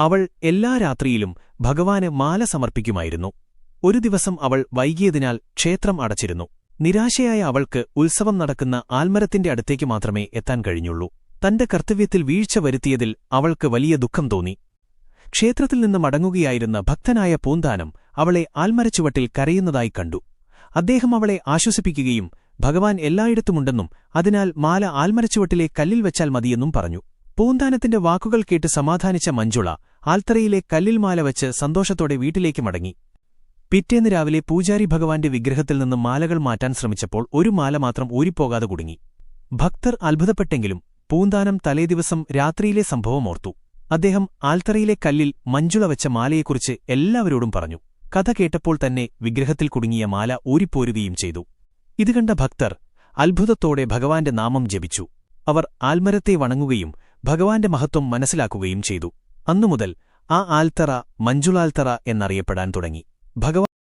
അവൾ എല്ലാ രാത്രിയിലും ഭഗവാന് മാല സമർപ്പിക്കുമായിരുന്നു. ഒരു ദിവസം അവൾ വൈകിയതിനാൽ ക്ഷേത്രം അടച്ചിരുന്നു. നിരാശയായ അവൾക്ക് ഉത്സവം നടക്കുന്ന ആൽമരത്തിന്റെ അടുത്തേക്ക് മാത്രമേ എത്താൻ കഴിഞ്ഞുള്ളൂ. തന്റെ കർത്തവ്യത്തിൽ വീഴ്ച വരുത്തിയതിൽ അവൾക്ക് വലിയ ദുഃഖം തോന്നി. ക്ഷേത്രത്തിൽ നിന്ന് മടങ്ങുകയായിരുന്ന ഭക്തനായ പൂന്താനം അവളെ ആൽമരച്ചുവട്ടിൽ കരയുന്നതായി കണ്ടു. അദ്ദേഹം അവളെ ആശ്വസിപ്പിക്കുകയും ഭഗവാൻ എല്ലായിടത്തുമുണ്ടെന്നും അതിനാൽ മാല ആൽമരച്ചുവട്ടിലെ കല്ലിൽ വെച്ചാൽ മതിയെന്നും പറഞ്ഞു. പൂന്താനത്തിന്റെ വാക്കുകൾ കേട്ട് സമാധാനിച്ച മഞ്ജുള ആൽത്തറയിലെ കല്ലിൽ മാല വച്ച് സന്തോഷത്തോടെ വീട്ടിലേക്ക് മടങ്ങി. പിറ്റേന്ന് രാവിലെ പൂജാരി ഭഗവാന്റെ വിഗ്രഹത്തിൽ നിന്ന് മാലകൾ മാറ്റാൻ ശ്രമിച്ചപ്പോൾ ഒരു മാല മാത്രം ഊരിപ്പോകാതെ കുടുങ്ങി. ഭക്തർ അത്ഭുതപ്പെട്ടെങ്കിലും പൂന്താനം തലേദിവസം രാത്രിയിലെ സംഭവം ഓർത്തു. അദ്ദേഹം ആൽത്തറയിലെ കല്ലിൽ മഞ്ജുള വെച്ച മാലയെക്കുറിച്ച് എല്ലാവരോടും പറഞ്ഞു. കഥ കേട്ടപ്പോൾ തന്നെ വിഗ്രഹത്തിൽ കുടുങ്ങിയ മാല ഊരിപ്പോരുകയും ചെയ്തു. ഇത് കണ്ട ഭക്തർ അത്ഭുതത്തോടെ ഭഗവാന്റെ നാമം ജപിച്ചു. അവർ ആൽമരത്തെ വണങ്ങുകയും ഭഗവാന്റെ മഹത്വം മനസ്സിലാക്കുകയും ചെയ്തു. അന്നുമുതൽ ആ ആൽത്തറ മഞ്ജുളാൽത്തറ എന്നറിയപ്പെടാൻ തുടങ്ങി. ഭഗവാൻ